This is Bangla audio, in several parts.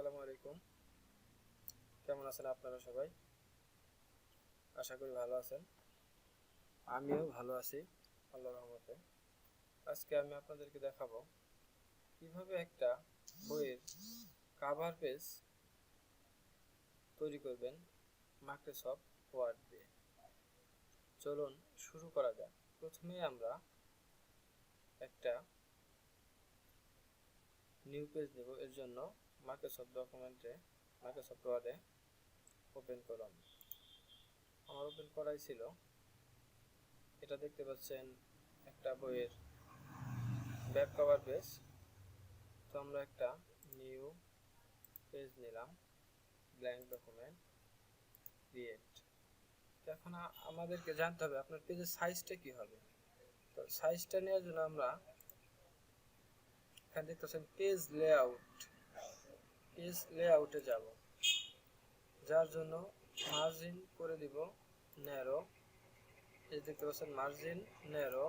আসসালামু আলাইকুম। কেমন আছেন আপনারা সবাই? আশা করি ভালো আছেন। আমিও ভালো আছি, আল্লাহর রহমতে। আজকে আমি আপনাদেরকে দেখাবো কীভাবে একটা বইয়ের কাভার পেজ তৈরি করবেন মাইক্রোসফট ওয়ার্ড দিয়ে। চলুন শুরু করা যাক। প্রথমে আমরা একটা নিউ পেজ দেব এর জন্য মাইক্রোসফট ডকুমেন্টে মাইক্রোসফট ওয়ার্ডে ওপেন করলাম আমার ওপেন করাই ছিল। এটা দেখতে পাচ্ছেন একটা বইয়ের ব্যাক কভার পেজ তো আমরা একটা নিউ পেজ নিলাম ব্ল্যাঙ্ক ডকুমেন্ট ক্রিয়েট এখন আমাদেরকে জানতে হবে, আপনার পেজের সাইজটা কি হবে? তো সাইজটা নেওয়ার জন্য আমরা এখানে দেখতে পাচ্ছেন পেজ লেআউট পেজ লেআউটে যাব। যার জন্য মার্জিন করে দিব ন্যারো এই দেখতে পাচ্ছেন মার্জিন ন্যারো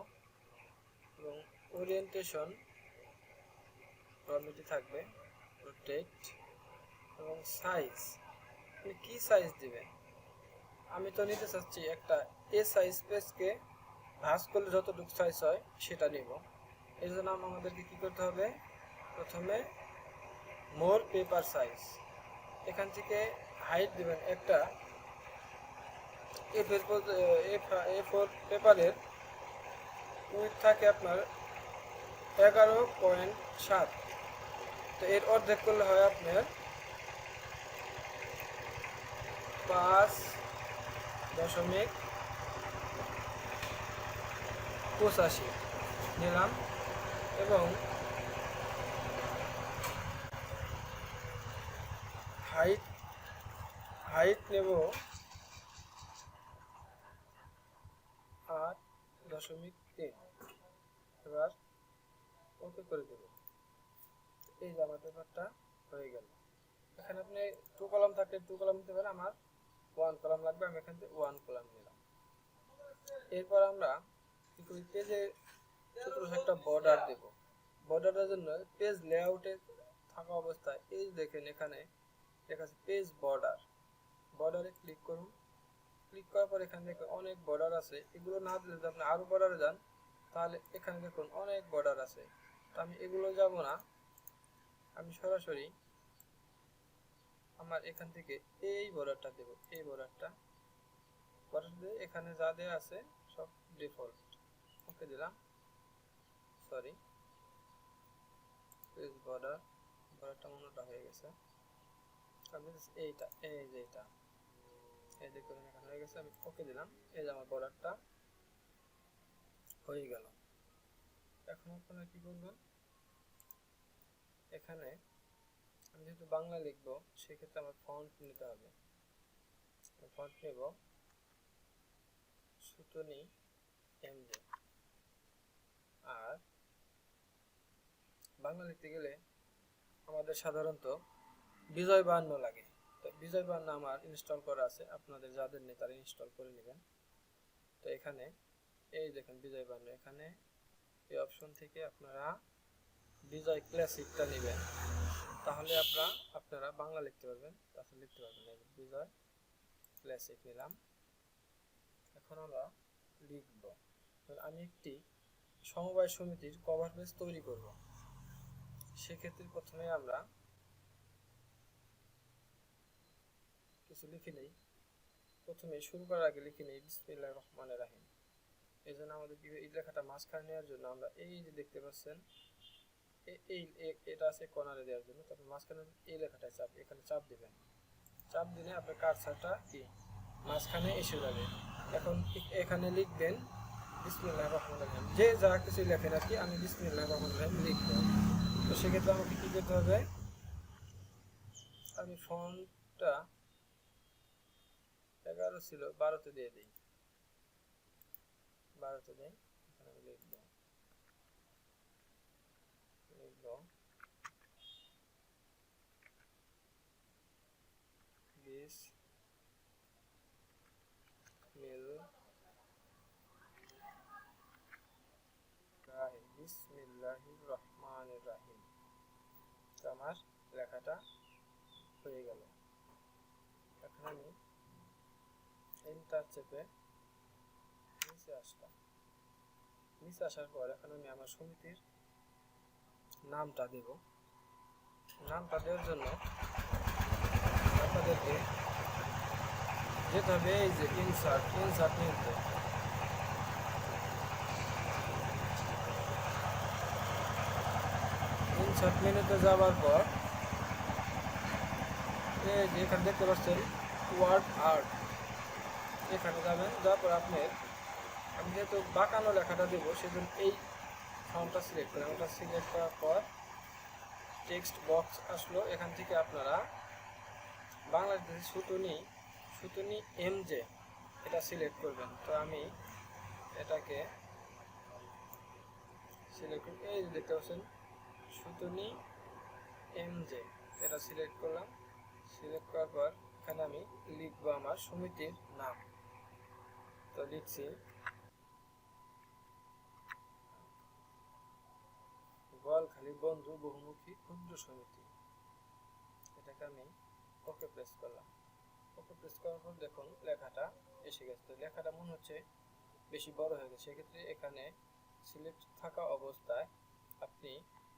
এবং ওরিয়েন্টেশন প্রমিটি থাকবে রোটেট এবং সাইজ আপনি কি সাইজ দিবেন? আমি তো নিতে চাচ্ছি একটা এ সাইজ পেজকে ভাঁজ করলে যতটুকু সাইজ হয় সেটা নিব। এর জন্য আমাদেরকে কি করতে হবে? প্রথমে মোর পেপার সাইজ এখান থেকে হাইট দিবেন একটা। এ ফোর পেপারের উইথ থাকে আপনার এগারো পয়েন্ট সাত। তো এর অর্ধেক করলে হয় আপনার পাঁচ দশমিক পঁচাশি। নিলাম। এবং হাইট হাইট নেব আট দশমিক তিন। এবার ওকে করে দেব। এই জামা পেপারটা হয়ে গেল। এখানে আপনি টু কলাম থাকলে টু কলাম নিতে পারেন। আমার ওয়ান কলাম লাগবে, আমি এখান থেকে ওয়ান কলাম নিলাম। এরপর আমরা কি করি? পেজে ছোট একটা বর্ডার দেব। বর্ডারের জন্য পেজ লেআউটে থাকা অবস্থায় এই দেখেন এখানে লেখা আছে পেজ বর্ডার বর্ডারে ক্লিক করুন। ক্লিক করার পর এখানে দেখুন অনেক বর্ডার আছে। এগুলো না দিলে যদি আপনি আরও বর্ডারে যান, তাহলে এখানে দেখুন অনেক বর্ডার আছে। তো আমি এগুলো যাব না। আমি সরাসরি আমার এখান থেকে এই বর্ডারটা দেব। এই বর্ডারটা বর্ডার দিয়ে এখানে যা দেওয়া আছে, সব ডিফল্ট ওকে দিলাম। সরি পেজ বর্ডার বর্ডারটা মনোটা হয়ে গেছে। আমি এইটা এই যে এটা এই দেখুন এখানে হয়ে গেছে আমি ওকে দিলাম এই যে আমার বর্ডারটা হয়ে গেল এখন আপনারা কি করবেন এখানে আমি যেহেতু বাংলা লিখব সেক্ষেত্রে আমার ফন্ট নিতে হবে ফন্ট নেব সুতনি এমজে আর বাংলা লিখতে গেলে আমাদের সাধারণত বিজয় বাহান্ন লাগে। তো বিজয় বাহান্ন আমার ইনস্টল করা আছে। আপনাদের যাদের নেই তারা ইনস্টল করে নেবেন। তো এখানে, এই দেখেন বিজয় বাহান্ন এখানে এই অপশন থেকে আপনারা বিজয় ক্লাসিকটা নেবেন। তাহলে আপনারা আপনারা বাংলা লিখতে পারবেন। তাছাড়া লিখতে পারবেন। বিজয় ক্লাসিক নিলাম। এখন আমরা লিখব। তাহলে আমি একটি সমবায় সমিতির কভার পেজ তৈরি করব। সেক্ষেত্রে প্রথমে আমরা কিছু লিখে নেই। প্রথমে শুরু করার আগে লিখে নেই বিসমিল্লাহ রহমানের রাহিম। এই জন্য আমাদের এই লেখাটা মাঝখানে নেওয়ার জন্য আমরা এই যে দেখতে পাচ্ছেন এই এটা আছে কর্নারে দেওয়ার জন্য। তারপর মাঝখানে এই লেখাটায় চাপ, এখানে চাপ দিবেন। চাপ দিলে আপনার কার্সারটা কি? মাঝখানে এসে যাবে। এখন এখানে লিখবেন বিসমিল্লাহ রহমান রহিম। যে যা কিছু লেখেন আর কি, আমি বিসমিল্লাহ রহমান রহিম লিখব। তো সেক্ষেত্রে আমাকে কি করতে হবে? আমি ফোনটা এগারো ছিল, বারোতে দিয়ে দিই। বারোতে দিই, এখানে রাহিম আমার লেখাটা হয়ে গেল। এখন আমি এন্টার চেপে নিচে আসলাম। নিচে আসার পর এখন আমি আমার সমিতির নামটা দেব। নামটা দেওয়ার জন্য আপনাদেরকে যেতে হবে এই যে ইনসার্ট ইনসার্ট নিতে। ইনসার্ট মেনুতে যাওয়ার পর এই যে এখানে দেখতে পাচ্ছেন ওয়ার্ড আর্ট এখানে যাবেন, যাওয়ার পর আপনি, আমি যেহেতু বাঁকানো লেখাটা দেবো, সেজন্য এই ফর্মটা সিলেক্ট করেন। ওটা সিলেক্ট করার পর টেক্সট বক্স আসলো, এখান থেকে আপনারা বাংলাদেশি সুতনি সুতনি এম জে এটা সিলেক্ট করবেন। তো আমি এটাকে সিলেক্ট এই দেখতে পাচ্ছেন, সুতনি এম জে এটা সিলেক্ট করলাম। সিলেক্ট করার পর এখানে আমি লিখব আমার সমিতির নাম। তো লিখছি গোয়ালখালী বন্ধু, বহুমুখী ক্ষুদ্র সমিতি। এটাকে আমি ওকে প্রেস করলাম। ওকে প্রেস করার পর দেখুন, লেখাটা এসে গেছে। তো লেখাটা মনে হচ্ছে বেশি বড় হয়ে গেছে। সেক্ষেত্রে এখানে সিলেক্ট থাকা অবস্থায় আপনি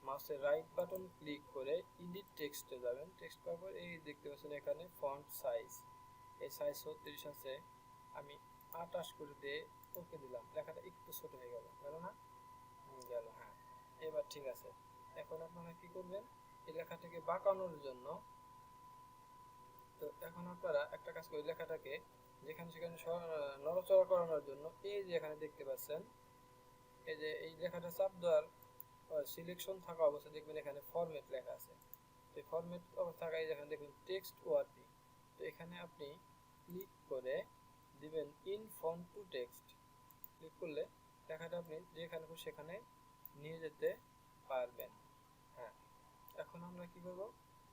মাউসের রাইট বাটন ক্লিক করে এডিট টেক্সটে যাবেন। টেক্সট পাওয়ার এই দেখতে পাচ্ছেন এখানে ফন্ট সাইজ এই সাইজ ছত্রিশ আছে। আমি আটাশ করে দিয়ে ওকে দিলাম। লেখাটা একটু ছোট হয়ে গেল। গেল না? গেল হ্যাঁ। এবার ঠিক আছে। এখন আপনারা কি করবেন? এই লেখাটাকে বাঁকানোর জন্য তো এখন আপনারা একটা কাজ করে লেখাটাকে যেখানে সেখানে নড়াচড়া করানোর জন্য এই যে এখানে দেখতে পাচ্ছেন, এই যে এই লেখাটা চাপ দেওয়ার সিলেকশন থাকা অবস্থায় দেখবেন এখানে ফরম্যাট লেখা আছে। তো ফরম্যাট থাকায় যেখানে দেখবেন টেক্সট ওয়ার্ডি তো এখানে আপনি ক্লিক করে দিবেন in font to text click করলে লেখাটা আপনি যেখানে খুশি সেখানে নিয়ে যেতে পারবেন। হ্যাঁ এখন আমরা কি করব?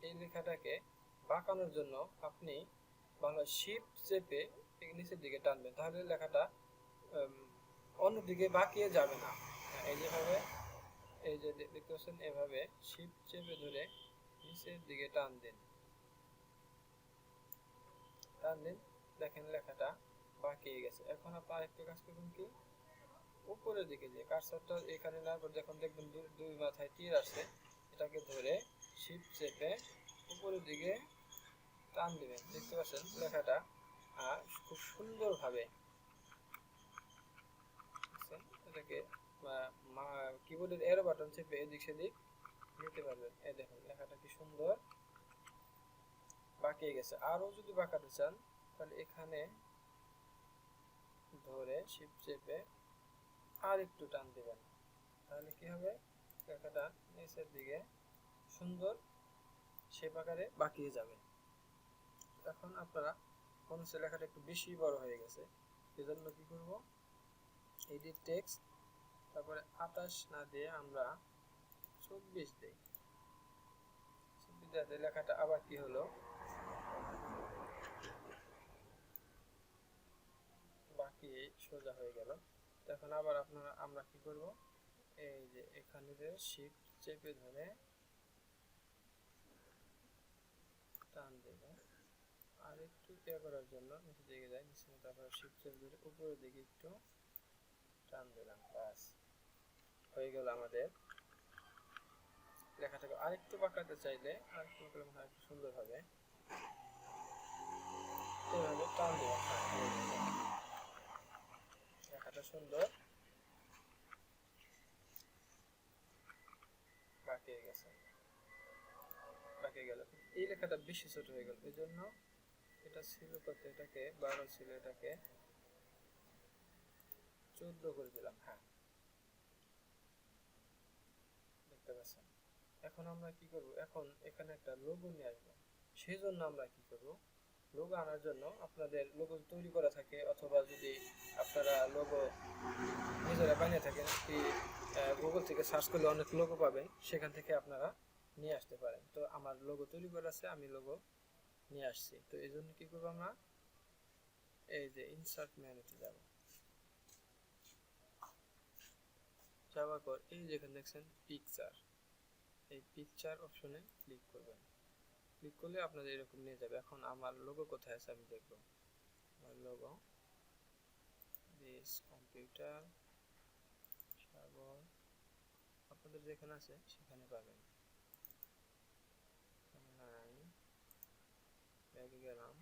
এই লেখাটাকে বাঁকানোর জন্য আপনি বাংলা শিপ চেপে নিচের দিকে টানবেন। তাহলে লেখাটা অন্যদিকে বাঁকিয়ে যাবে না। হ্যাঁ, এই যেভাবে এই যে দেখতে পাচ্ছেন এভাবে শিফট চেপে ধরে নিচের দিকে টান দিন। টান দিন দেখেন লেখাটা বাঁকিয়ে গেছে। এখন আপনি আরেকটা কাজ করবেন কি? উপরের দিকে যে কার্সারটা এখানে না করে যখন দেখবেন দুই মাথায় তীর আসছে এটাকে ধরে শিফট চেপে উপরের দিকে টান দিবেন। দেখতে পাচ্ছেন লেখাটা? আহ, খুব সুন্দরভাবে এটাকে কিবোর্ডের এরো বাটন চেপে এদিক সেদিক নিতে পারবেন। এই দেখুন লেখাটা কি সুন্দর বাঁকিয়ে গেছে। আরও যদি বাঁকাতে চান তাহলে এখানে ধরে শিপ চেপে আর একটু টান দিবেন। তাহলে কি হবে? লেখাটা নিচের দিকে সুন্দর শেপ আকারে বাঁকিয়ে যাবে। এখন আপনারা মনে হচ্ছে লেখাটা একটু বেশি বড় হয়ে গেছে, এজন্য কি করব? এডিট টেক্সট তারপরে আঠাশ না দিয়ে আমরা চব্বিশ দিই। চব্বিশ দেওয়াতে লেখাটা আবার কি হলো? বাকি সোজা হয়ে গেল। তো এখন আবার আপনারা, আমরা কি করব? এই যে এখানে যে শিফট চেপে ধরে টান দেব। আর একটু ইয়ে করার জন্য নিচে দিকে যাই, নিচে তারপর শিফট চেপে ধরে উপরের দিকে একটু টান দিলাম বাস হয়ে গেল আমাদের লেখাটাকে আরেকটু বাঁকাতে চাইলে আরেকটু বাঁকালে মনে হয় সুন্দর হবে। এভাবে টান দেওয়া লেখাটা সুন্দর গেছে। গেল। এই লেখাটা বেশি ছোট হয়ে গেল। এই জন্য এটা ছিল কত এটাকে, বারো ছিল এটাকে চোদ্দ করে দিলাম। হ্যাঁ। দেখতে পাচ্ছেন? এখন আমরা কি করব? এখন এখানে একটা লোগো নিয়ে আসব। সেই জন্য আমরা কি করব? লোগো আনার জন্য আপনাদের লোগো তৈরি করা থাকে অথবা যদি আপনারা লোগো নিজেরা বানিয়ে থাকেন কি গুগল থেকে সার্চ করলে অনেক লোগো পাবেন, সেখান থেকে আপনারা নিয়ে আসতে পারেন। তো আমার লোগো তৈরি করা আছে, আমি লোগো নিয়ে আসছি। তো এই জন্য কি করব আমরা? এই যে ইনসার্ট মেনুতে যাব। যাওয়ার পর এই যেখানে দেখছেন পিকচার এই পিকচার অপশনে ক্লিক করবেন। ক্লিক করলে আপনাদের এরকম নিয়ে যাবে। এখন আমার লোগো কোথায় আছে আমি দেখব। আমার লোগো দিস কম্পিউটার সাগর, আপনাদের যেখানে আছে সেখানে পাবেন। ব্যাগে গেলাম।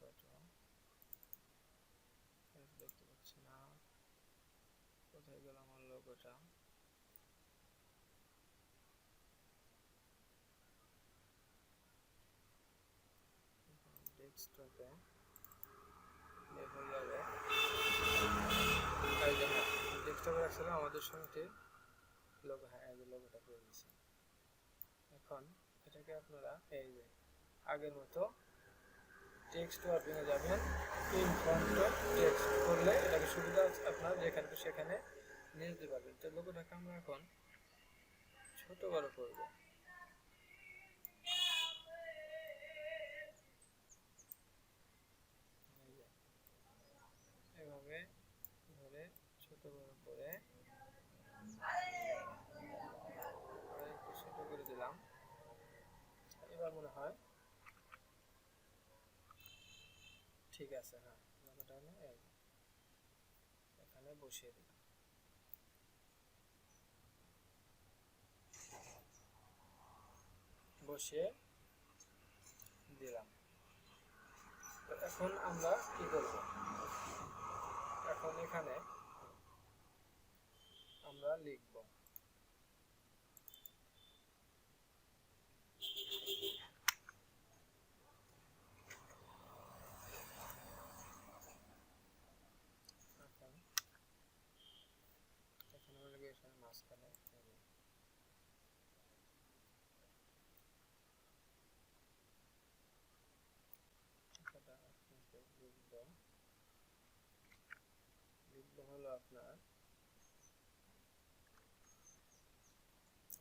তারপরে কোথায় গেল আমার লোগোটা হ্যাঁ আমাদের সঙ্গে হ্যাঁ এখন এটাকে আপনারা এই যে আগের মতো টেক্সট ওয়ার্কিংয়ে যাবেন ইন ফ্রন্ট টেক্সট করলে এটাকে সুবিধা আছে আপনার, যেখানে সেখানে নিয়ে যেতে পারবেন। তো লোগোটাকে আমরা এখন ছোট বড় করব এই যে, এভাবে ধরে ছোট বড় করে আর একটু ছোট করে দিলাম এবার মনে হয় ঠিক আছে হ্যাঁ। লোগোটা হলো এই। এখানে বসিয়ে দিলাম। বসিয়ে দিলাম। তো এখন আমরা কি করব? এখন এখানে আমরা লিখব এখন এখানে হলো গিয়ে এখানে মাঝখানে এই যে কথাটা আপনাকে লিখব হলো আপনার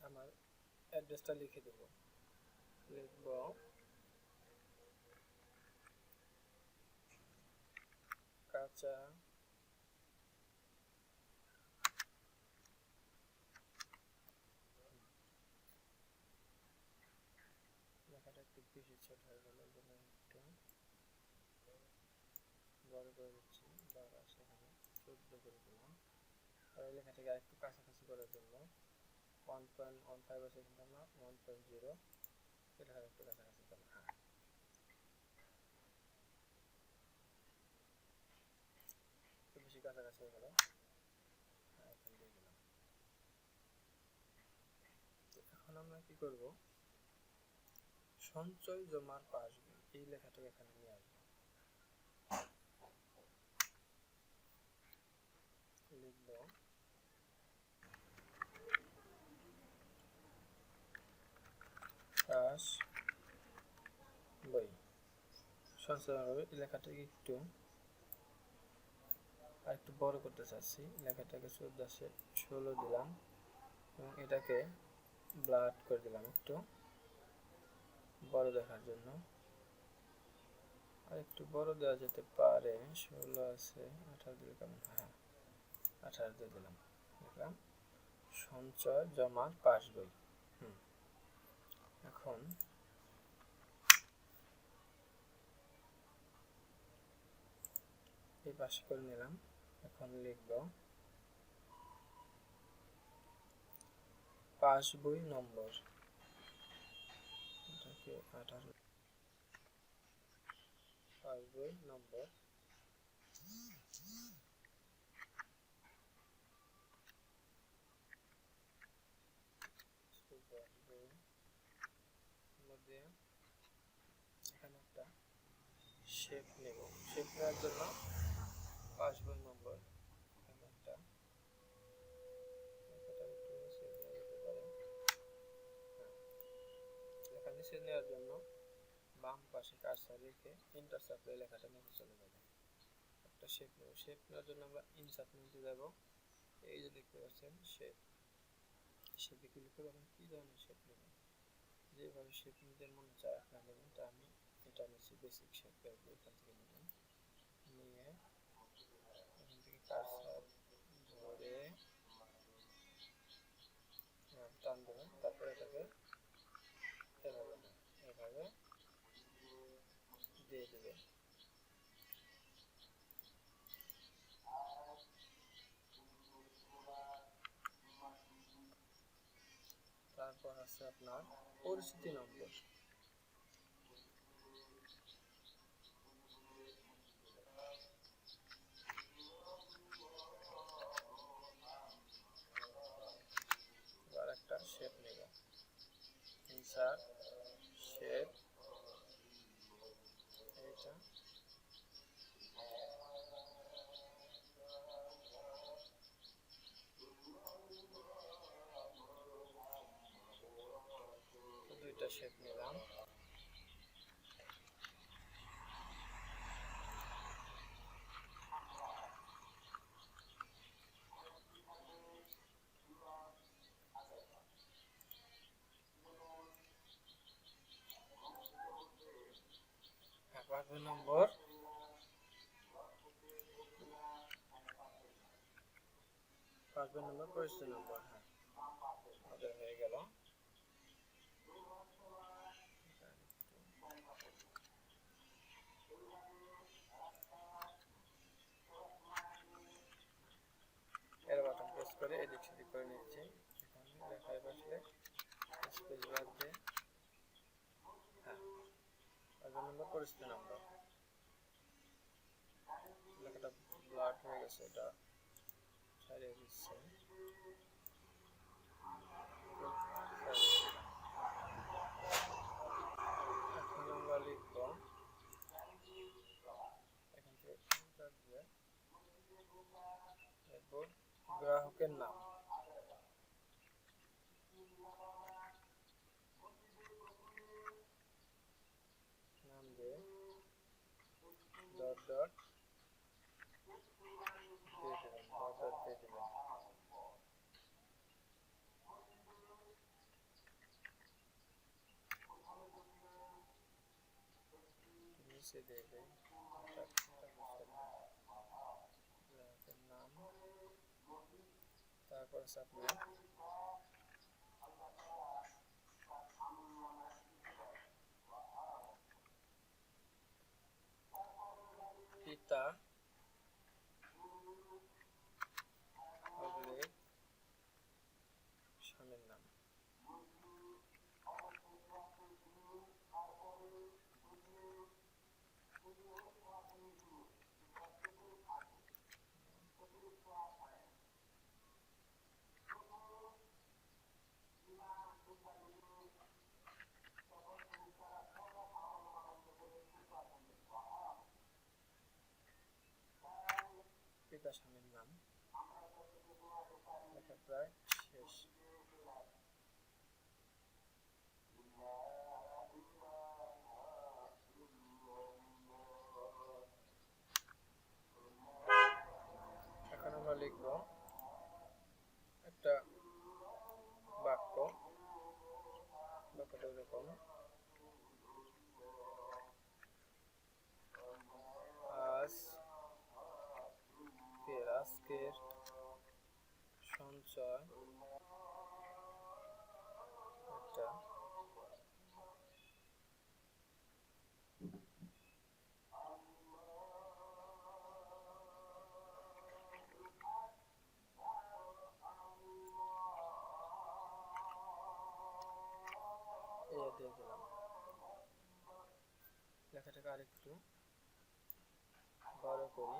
আমার অ্যাড্রেসটা লিখে দেব। লিখব কাঁচা লেখাটা একটু বেশি ছোট হয়ে গেল একটু বড় চোদ্দ করে দিলাম আর এই লেখাটাকে আরেকটু কাছাকাছি করার জন্য ওয়ান পয়েন্ট ওয়ান ফাইভ আছে আমরা ওয়ান পয়েন্ট জিরো এটা কাছাকাছি করলাম হ্যাঁ। বেশি কাছাকাছি হয়ে গেল। হ্যাঁ এখন আমরা কি করব? সঞ্চয় জমার পাসবই, এই লেখাটাকে এখানে নিয়ে আসব লিখব পাস বই। এই লেখাটাকে একটু আর একটু বড় করতে চাচ্ছি। লেখাটাকে ষোলো দিলাম। এবং এটাকে ব্লাড করে দিলাম একটু। বড় দেখার জন্য। আর একটু বড় দেওয়া যেতে পারে। ষোলো আছে, আঠারো দিলে কেমন হ্যাঁ? আঠারো দিয়ে দিলাম। দেখলাম সঞ্চয় পাস বই। এখন। এই পাশে করে নিলাম। এখন লিখব পাসবই নম্বর। এটাকে আঠারো পাসবই নম্বর পাসবই মধ্যে এখানে একটা শেপ নেব। শেপ নেওয়ার জন্য পাসবই নম্বর একটা একটু নিচে হ্যাঁ। লেখা নেওয়ার জন্য বাম পাশে কার্সার রেখে ইন্টার চাপলে লেখাটা নিচে চলে যাবে। একটা শেপ নেব। শেপ নেওয়ার জন্য আমরা ইনসার্ট নিতে যাব। এই যে দেখতে পাচ্ছেন শেপ শেপে ক্লিক করে আপনি কী ধরনের শেপ নেবেন যেভাবে শেপ নিতে মন চায় আপনার নেবেন, তা আমি এটা হচ্ছে বেসিক শেপ দেখব এখান থেকে নিলাম নিয়ে এখান থেকে কার্সার ধরে টান দেবেন তারপরে এটাকে এভাবে এভাবে দিয়ে দেবেন তারপর আছে আপনার পরিচিতি নম্বর। নম্বর। নম্বর নম্বর হ্যাঁ। আমাদের হয়ে গেল। এর বাটন প্রেস করে এদিক সেদিক করে নিচ্ছি এখানে বসলে স্পেস বার দিয়ে হ্যাঁ পাঁচবে নম্বর পরিচিত নম্বর লেখাটা ব্লাড হয়ে গেছে এটা ছাড়িয়ে দিচ্ছে। এখন গ্রাহকের নাম দিয়ে ডট ডট দিয়ে দেবেন ডট ডট দিয়ে দেবেন নিচে দেবে গ্রাহকের নাম তারপর আছে আপনার পিতা অবলিক স্বামীর নাম পিতা স্বামীর নাম। লেখা প্রায় শেষ। এখন আমরা লিখব একটা বাক্য। বাক্যটা এরকম আজকের সঞ্চয় একটা লেখাটাকে আরেকটু বড় করি।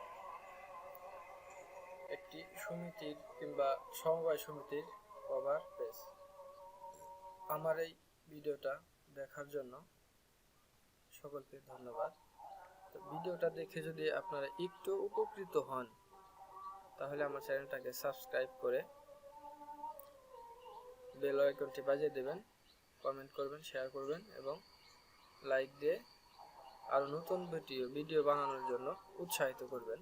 একটি সমিতির কিংবা সমবায় সমিতির কভার পেজ আমার এই ভিডিওটা দেখার জন্য সকলকে ধন্যবাদ। তো ভিডিওটা দেখে যদি আপনারা একটু উপকৃত হন, তাহলে আমার চ্যানেলটাকে সাবস্ক্রাইব করে বেল আইকনটি বাজিয়ে দেবেন কমেন্ট করবেন শেয়ার করবেন এবং লাইক দিয়ে আরও নতুন ভিডিও ভিডিও বানানোর জন্য উৎসাহিত করবেন।